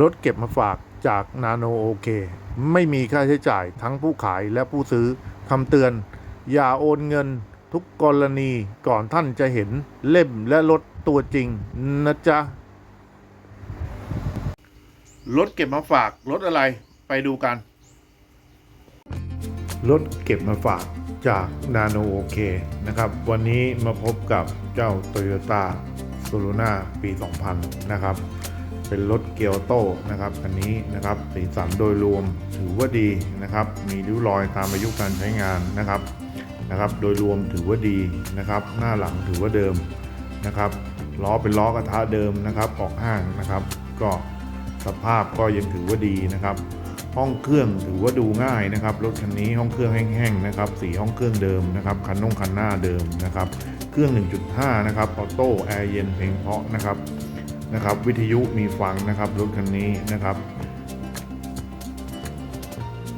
รถเก็บมาฝากจากนาโนโอเค ไม่มีค่าใช้จ่ายทั้งผู้ขายและผู้ซื้อคำเตือน อย่าโอนเงินทุกกรณีก่อนท่านจะเห็นเล่มและรถตัวจริงนะจ๊ะ รถเก็บมาฝากรถอะไรไปดูกัน รถเก็บมาฝากจากนาโนโอเคนะครับ วันนี้มาพบกับเจ้า Toyota s o l u n a ปี 2000 นะครับ เป็นรถเกียวโตนะครับคันนี้นะครับสีสันโดยรวมถือว่าดีนะครับ มีริ้วรอยตามอายุการใช้งานนะครับนะครับ โดยรวมถือว่าดีนะครับ หน้าหลังถือว่าเดิมนะครับล้อเป็นล้อกระทะเดิมนะครับออกห้างนะครับ ก็สภาพก็ยังถือว่าดีนะครับ ห้องเครื่องถือว่าดูง่ายนะครับรถคันนี้ห้องเครื่องแห้งๆนะครับสีห้องเครื่องเดิมนะครับคันน่งคันหน้าเดิมนะครับ เครื่อง 1.5 นะครับออโต้แอร์เย็นเพลงเพาะนะครับ นะครับ วิทยุมีฟังนะครับรถคันนี้นะครับ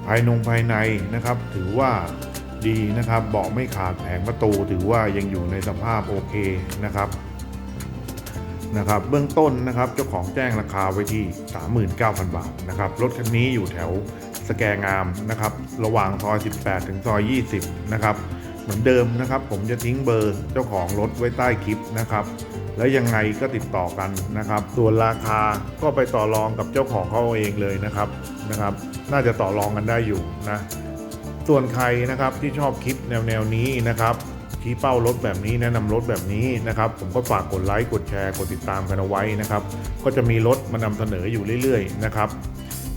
ภายนงภายในนะครับ ถือว่าดีนะครับเบาะไม่ขาดแผงประตู ถือว่ายังอยู่ในสภาพโอเคนะครับนะครับเบื้องต้นนะครับเจ้าของแจ้งราคาไว้ที่ 39,000 บาทนะครับรถคันนี้อยู่แถวสแกงามนะครับระหว่างซอย 18 ถึงซอย 20 นะครับ เหมือนเดิมนะครับ ผมจะทิ้งเบอร์เจ้าของรถไว้ใต้คลิปนะครับ แล้วยังไงก็ติดต่อกันนะครับ ส่วนราคาก็ไปต่อรองกับเจ้าของเขาเองเลยนะครับนะครับ น่าจะต่อรองกันได้อยู่นะส่วนใครนะครับที่ชอบคลิปแนวแนวนี้นะครับชี้เป้ารถแบบนี้แนะนำรถแบบนี้นะครับ ผมก็ฝากกดไลค์กดแชร์กดติดตามกันเอาไว้นะครับ ก็จะมีรถมานำเสนออยู่เรื่อยๆนะครับ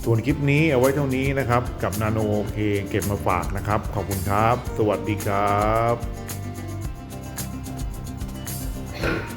ส่วนคลิปนี้เอาไว้เท่านี้นะครับ กับนาโนโอเคเก็บมาฝากนะครับ ขอบคุณครับ สวัสดีครับ